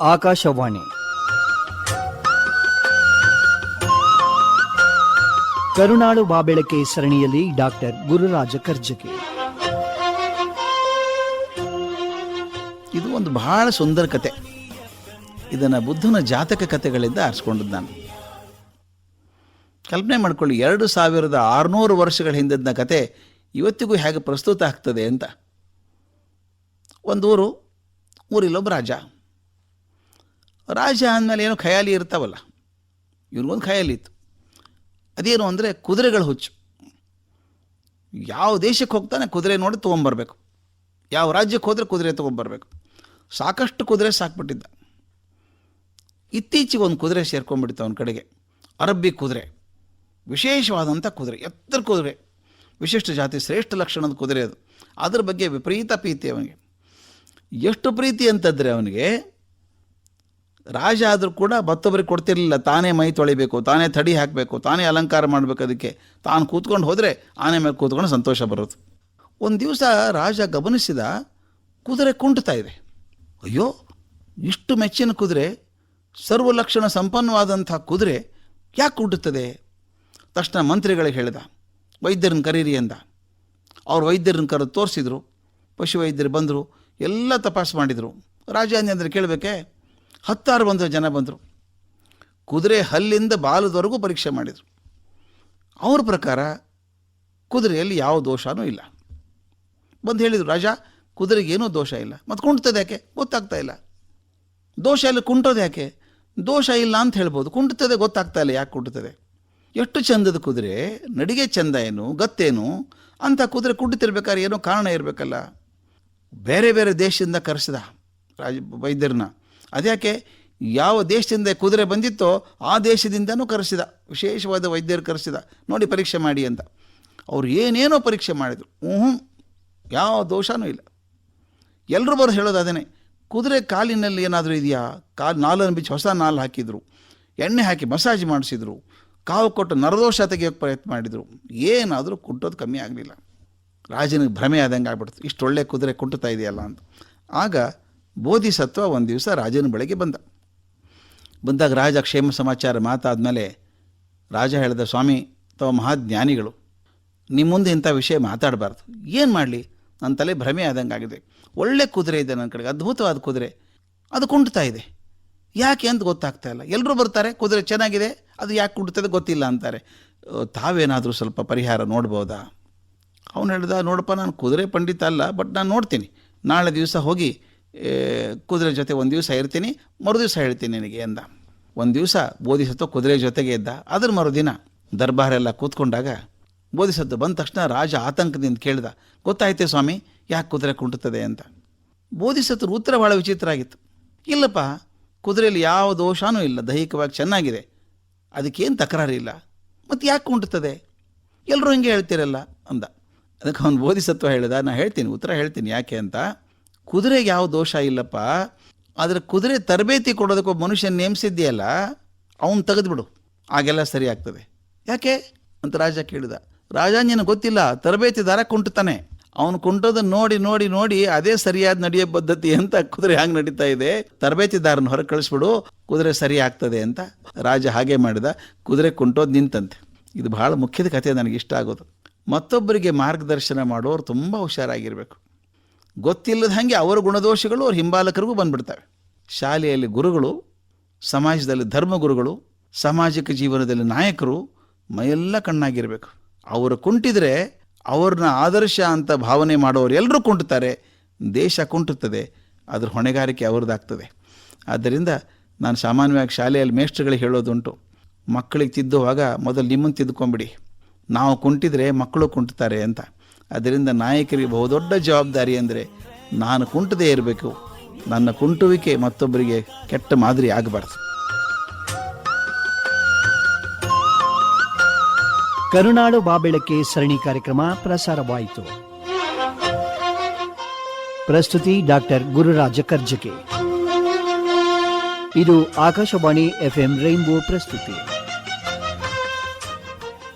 ಆಕಾಶವಾಣಿ. ಕರುನಾಳು ಬಾಬೆಳಕೆ ಸರಣಿಯಲ್ಲಿ ಡಾಕ್ಟರ್ ಗುರುರಾಜ ಕರ್ಜಗಿ ಇದು ಒಂದು ಬಹಳ ಸುಂದರ ಕತೆ. ಇದನ್ನು ಬುದ್ಧನ ಜಾತಕ ಕಥೆಗಳಿಂದ ಆರಿಸ್ಕೊಂಡದ್ದು ನಾನು. ಕಲ್ಪನೆ ಮಾಡ್ಕೊಳ್ಳಿ, ಎರಡು ಸಾವಿರದ ಆರುನೂರು ವರ್ಷಗಳ ಹಿಂದಿನ ಕತೆ ಇವತ್ತಿಗೂ ಹೇಗೆ ಪ್ರಸ್ತುತ ಆಗ್ತದೆ ಅಂತ. ಒಂದು ಊರು ಊರಿಲ್ಲೊಬ್ಬ ರಾಜ. ರಾಜ ಅಂದಮೇಲೆ ಏನೋ ಖಯಾಲಿ ಇರ್ತಾವಲ್ಲ. ಇವ್ರಿಗೊಂದು ಖಯಾಲಿ ಇತ್ತು. ಅದೇನು ಅಂದರೆ ಕುದುರೆಗಳ ಹುಚ್ಚು. ಯಾವ ದೇಶಕ್ಕೆ ಹೋಗ್ತಾನೆ ಕುದುರೆ ನೋಡಿ ತೊಗೊಂಬರ್ಬೇಕು. ಯಾವ ರಾಜ್ಯಕ್ಕೆ ಹೋದರೆ ಕುದುರೆ ತೊಗೊಂಬರ್ಬೇಕು. ಸಾಕಷ್ಟು ಕುದುರೆ ಸಾಕ್ಬಿಟ್ಟಿದ್ದ. ಇತ್ತೀಚೆಗೆ ಒಂದು ಕುದುರೆ ಸೇರ್ಕೊಂಡ್ಬಿಡ್ತು ಅವನ ಕಡೆಗೆ. ಅರಬ್ಬಿ ಕುದುರೆ. ವಿಶೇಷವಾದಂಥ ಕುದುರೆ. ಎತ್ತರ ಕುದುರೆ. ವಿಶಿಷ್ಟ ಜಾತಿ, ಶ್ರೇಷ್ಠ ಲಕ್ಷಣದ ಕುದುರೆ ಅದು. ಅದ್ರ ಬಗ್ಗೆ ವಿಪರೀತ ಪ್ರೀತಿ ಅವನಿಗೆ. ಎಷ್ಟು ಪ್ರೀತಿ ಅಂತಂದರೆ ಅವನಿಗೆ ರಾಜ ಆದರೂ ಕೂಡ ಮತ್ತೊಬ್ಬರಿಗೆ ಕೊಡ್ತಿರಲಿಲ್ಲ. ತಾನೇ ಮೈ ತೊಳಿಬೇಕು, ತಾನೇ ತಡಿ ಹಾಕಬೇಕು, ತಾನೇ ಅಲಂಕಾರ ಮಾಡಬೇಕು ಅದಕ್ಕೆ. ತಾನು ಕೂತ್ಕೊಂಡು ಹೋದರೆ ಆನೆ ಮೇಲೆ ಕೂತ್ಕೊಂಡು ಸಂತೋಷ ಬರೋದು ಒಂದು ದಿವಸ ರಾಜ ಗಮನಿಸಿದ, ಕುದುರೆ ಕುಂಟ್ತಾ ಇದೆ. ಅಯ್ಯೋ, ಇಷ್ಟು ಮೆಚ್ಚಿನ ಕುದುರೆ ಸರ್ವಲಕ್ಷಣ ಸಂಪನ್ನವಾದಂಥ ಕುದುರೆ ಯಾಕೆ ಕುಂಟುತ್ತದೆ ತಕ್ಷಣ ಮಂತ್ರಿಗಳಿಗೆ ಹೇಳಿದ, ವೈದ್ಯರನ್ನ ಕರೀರಿ ಅಂದ ಅವ್ರು ವೈದ್ಯರನ್ನ ಕರೆದು ತೋರಿಸಿದ್ರು. ಪಶು ವೈದ್ಯರು ಬಂದರು, ಎಲ್ಲ ತಪಾಸು ಮಾಡಿದರು. ರಾಜ ಅಂದ್ರೆ ಕೇಳಬೇಕೆ? ಹತ್ತಾರು ಬಂದ ಜನ ಬಂದರು. ಕುದುರೆ ಹಲ್ಲಿಂದ ಬಾಲದವರೆಗೂ ಪರೀಕ್ಷೆ ಮಾಡಿದರು. ಅವ್ರ ಪ್ರಕಾರ ಕುದುರೆಯಲ್ಲಿ ಯಾವ ದೋಷವೂ ಇಲ್ಲ. ಬಂದು ಹೇಳಿದರು, ರಾಜ, ಕುದುರೆಗೆ ಏನೂ ದೋಷ ಇಲ್ಲ. ಮತ್ತು ಕುಂಟ್ತದೆ ಯಾಕೆ? ಗೊತ್ತಾಗ್ತಾ ಇಲ್ಲ. ದೋಷ ಇಲ್ಲ ಕುಂಟೋದು ಯಾಕೆ? ದೋಷ ಇಲ್ಲ ಅಂತ ಹೇಳ್ಬೋದು. ಕುಂಟುತ್ತದೆ ಗೊತ್ತಾಗ್ತಾ ಇಲ್ಲ ಯಾಕೆ ಕುಂಟುತ್ತದೆ ಎಷ್ಟು ಚಂದದ ಕುದುರೆ, ನಡಿಗೆ ಚಂದ ಏನು, ಗತ್ತೇನು, ಅಂಥ ಕುದುರೆ ಕುಂಟುತ್ತಿರ್ಬೇಕಾದ್ರೆ ಏನೋ ಕಾರಣ ಇರಬೇಕಲ್ಲ. ಬೇರೆ ಬೇರೆ ದೇಶದಿಂದ ಕರೆಸಿದ ರಾಜ ವೈದ್ಯರನ್ನ. ಅದ್ಯಾಕೆ ಯಾವ ದೇಶದಿಂದ ಕುದುರೆ ಬಂದಿತ್ತೋ ಆ ದೇಶದಿಂದನೂ ಕರೆಸಿದ, ವಿಶೇಷವಾದ ವೈದ್ಯರು ಕರೆಸಿದ, ನೋಡಿ ಪರೀಕ್ಷೆ ಮಾಡಿ ಅಂತ. ಅವ್ರು ಏನೇನೋ ಪರೀಕ್ಷೆ ಮಾಡಿದರು. ಹ್ಞೂ ಯಾವ ದೋಷನೂ ಇಲ್ಲ. ಎಲ್ಲರೂ ಬರೋ ಹೇಳೋದು ಅದೇನೆ, ಕುದುರೆ ಕಾಲಿನಲ್ಲಿ ಏನಾದರೂ ಇದೆಯಾ? ಕಾಲು ನಾಲನ್ನು ಬಿಚ್ಚಿ ಹೊಸ ನಾಲು ಹಾಕಿದರು, ಎಣ್ಣೆ ಹಾಕಿ ಮಸಾಜ್ ಮಾಡಿಸಿದರು ಕಾವು ಕೊಟ್ಟು ನರದೋಷ ತೆಗೆಯೋಕ್ಕೆ ಪ್ರಯತ್ನ ಮಾಡಿದರು, ಏನಾದರೂ ಕುಟ್ಟೋದು ಕಮ್ಮಿ ಆಗಲಿಲ್ಲ. ರಾಜನಿಗೆ ಭ್ರಮೆ ಆದಂಗೆ ಆಗ್ಬಿಡ್ತು. ಇಷ್ಟು ಒಳ್ಳೆ ಕುದುರೆ ಕುಂಟುತ್ತಾ ಇದೆಯಲ್ಲ ಅಂತ. ಆಗ ಬೋಧಿಸತ್ವ ಒಂದು ದಿವಸ ರಾಜನ ಬಳಿಗೆ ಬಂದ. ಬಂದಾಗ ರಾಜ ಕ್ಷೇಮ ಸಮಾಚಾರ ಮಾತಾದಮೇಲೆ ರಾಜ ಹೇಳಿದ, ಸ್ವಾಮಿ ಅಥವಾ ಮಹಾಜ್ಞಾನಿಗಳು ನಿಮ್ಮ ಮುಂದೆ ಇಂಥ ವಿಷಯ ಮಾತಾಡಬಾರ್ದು. ಏನು ಮಾಡಲಿ? ನನ್ನ ತಲೆ ಭ್ರಮೆ ಆದಂಗೆ ಆಗಿದೆ ಒಳ್ಳೆ ಕುದುರೆ ಇದೆ ನನ್ನ ಕಡೆಗೆ, ಅದ್ಭುತವಾದ ಕುದುರೆ. ಅದು ಕುಂಡ್ತಾ ಇದೆ. ಯಾಕೆ ಅಂತ ಗೊತ್ತಾಗ್ತಾ ಇಲ್ಲ. ಎಲ್ಲರೂ ಬರ್ತಾರೆ, ಕುದುರೆ ಚೆನ್ನಾಗಿದೆ, ಅದು ಯಾಕೆ ಕುಂಟುತ್ತದೆ ಗೊತ್ತಿಲ್ಲ ಅಂತಾರೆ. ತಾವೇನಾದರೂ ಸ್ವಲ್ಪ ಪರಿಹಾರ ನೋಡ್ಬೋದಾ? ಅವನು ಹೇಳ್ದ, ನೋಡಪ್ಪ, ನಾನು ಕುದುರೆ ಪಂಡಿತ ಅಲ್ಲ, ಬಟ್ ನಾನು ನೋಡ್ತೀನಿ. ನಾಳೆ ದಿವಸ ಹೋಗಿ ಕುದುರೆ ಜೊತೆ ಒಂದು ದಿವಸ ಇರ್ತೀನಿ ಮರು ದಿವಸ ಹೇಳ್ತೀನಿ ನಿನಗೆ ಎಂದ. ಒಂದು ದಿವಸ ಬೋಧಿಸತ್ವ ಕುದುರೆ ಜೊತೆಗೆ ಇದ್ದ ಅದ್ರ ಮರುದಿನ ದರ್ಬಾರೆಲ್ಲ ಕೂತ್ಕೊಂಡಾಗ ಬೋಧಿಸತ್ತು ಬಂದ ತಕ್ಷಣ ರಾಜ ಆತಂಕದಿಂದ ಕೇಳಿದ, ಗೊತ್ತಾಯ್ತೆ ಸ್ವಾಮಿ, ಯಾಕೆ ಕುದುರೆ ಕುಂಟುತ್ತದೆ ಅಂತ? ಬೋಧಿಸತ್ರು ಉತ್ತರ ಭಾಳ ವಿಚಿತ್ರ ಆಗಿತ್ತು. ಇಲ್ಲಪ್ಪ, ಕುದುರೆಯಲ್ಲಿ ಯಾವ ದೋಷನೂ ಇಲ್ಲ, ದೈಹಿಕವಾಗಿ ಚೆನ್ನಾಗಿದೆ. ಅದಕ್ಕೇನು ತಕರಾರಿಲ್ಲ ಮತ್ತು ಯಾಕೆ ಕುಂಟುತ್ತದೆ? ಎಲ್ಲರೂ ಹಿಂಗೆ ಹೇಳ್ತೀರಲ್ಲ, ಅಂದ. ಅದಕ್ಕೆ ಅವನು ಬೋಧಿಸತ್ವ ಹೇಳಿದ ನಾನು ಹೇಳ್ತೀನಿ, ಉತ್ತರ ಹೇಳ್ತೀನಿ, ಯಾಕೆ? ಅಂತ ಕುದುರೆಗೆ ಯಾವ ದೋಷ ಇಲ್ಲಪ್ಪ, ಆದರೆ ಕುದುರೆ ತರಬೇತಿ ಕೊಡೋದಕ್ಕೆ ಒಬ್ಬ ಮನುಷ್ಯ ನೇಮಿಸಿದ್ದೀಯಲ್ಲ, ಅವನು ತೆಗೆದುಬಿಡು ಆಗೆಲ್ಲ ಸರಿ ಆಗ್ತದೆ. ಯಾಕೆ? ಅಂತ ರಾಜ ಕೇಳಿದ. ರಾಜ ನಿನಗೆ ಗೊತ್ತಿಲ್ಲ ತರಬೇತಿದಾರ ಕುಂಟುತ್ತಾನೆ. ಅವನು ಕುಂಟೋದನ್ನು ನೋಡಿ ನೋಡಿ ನೋಡಿ ಅದೇ ಸರಿಯಾದ ನಡೆಯೋ ಪದ್ಧತಿ ಅಂತ ಕುದುರೆ ಹಾಗೆ ನಡೀತಾ ಇದೆ? ತರಬೇತಿದಾರನ ಹೊರ ಕಳಿಸ್ಬಿಡು, ಕುದುರೆ ಸರಿ ಆಗ್ತದೆ ಅಂತ ರಾಜ ಹಾಗೆ ಮಾಡಿದ. ಕುದುರೆ ಕುಂಟೋದು ನಿಂತಂತೆ. ಇದು ಬಹಳ ಮುಖ್ಯದ ಕಥೆ ನನಗೆ ಇಷ್ಟ ಆಗೋದು. ಮತ್ತೊಬ್ಬರಿಗೆ ಮಾರ್ಗದರ್ಶನ ಮಾಡೋರು ತುಂಬ ಹುಷಾರಾಗಿರಬೇಕು. ಗೊತ್ತಿಲ್ಲದ ಹಾಗೆ ಅವರ ಗುಣದೋಷಗಳು ಅವ್ರ ಹಿಂಬಾಲಕರಿಗೂ ಬಂದ್ಬಿಡ್ತವೆ. ಶಾಲೆಯಲ್ಲಿ ಗುರುಗಳು, ಸಮಾಜದಲ್ಲಿ ಧರ್ಮಗುರುಗಳು, ಸಾಮಾಜಿಕ ಜೀವನದಲ್ಲಿ ನಾಯಕರು, ಮೈಯೆಲ್ಲ ಕಣ್ಣಾಗಿರಬೇಕು. ಅವರು ಕುಂಟಿದರೆ ಅವ್ರನ್ನ ಆದರ್ಶ ಅಂತ ಭಾವನೆ ಮಾಡೋರು ಎಲ್ಲರೂ ಕುಂಟುತ್ತಾರೆ ದೇಶ ಕುಂಟುತ್ತದೆ, ಅದ್ರ ಹೊಣೆಗಾರಿಕೆ ಅವ್ರದ್ದಾಗ್ತದೆ. ಆದ್ದರಿಂದ ನಾನು ಸಾಮಾನ್ಯವಾಗಿ ಶಾಲೆಯಲ್ಲಿ ಮೇಷ್ಟ್ರುಗಳಿಗೆ ಹೇಳೋದುಂಟು, ಮಕ್ಕಳಿಗೆ ತಿದ್ದುವಾಗ ಮೊದಲು ನಿಮ್ಮನ್ನು ತಿದ್ದುಕೊಂಬಿಡಿ ನಾವು ಕುಂಟಿದರೆ ಮಕ್ಕಳು ಕುಂಟುತ್ತಾರೆ ಅಂತ. ಅದರಿಂದ ನಾಯಕರಿಗೆ ಬಹುದೊಡ್ಡ ಜವಾಬ್ದಾರಿ ಅಂದರೆ ನಾನು ಕುಂಟದೇ ಇರಬೇಕು. ನನ್ನ ಕುಂಟುವಿಕೆ ಮತ್ತೊಬ್ಬರಿಗೆ ಕೆಟ್ಟ ಮಾದರಿ ಆಗಬಾರ್ದು. ಕರುನಾಡು ಬಾಬೆಳಕ್ಕೆ ಸರಣಿ ಕಾರ್ಯಕ್ರಮ ಪ್ರಸಾರವಾಯಿತು. ಪ್ರಸ್ತುತಿ ಡಾಕ್ಟರ್ ಗುರುರಾಜ ಕರ್ಜಕೆ. ಇದು ಆಕಾಶವಾಣಿ ಎಫ್ಎಂ ರೈನ್ಬೋ ಪ್ರಸ್ತುತಿ.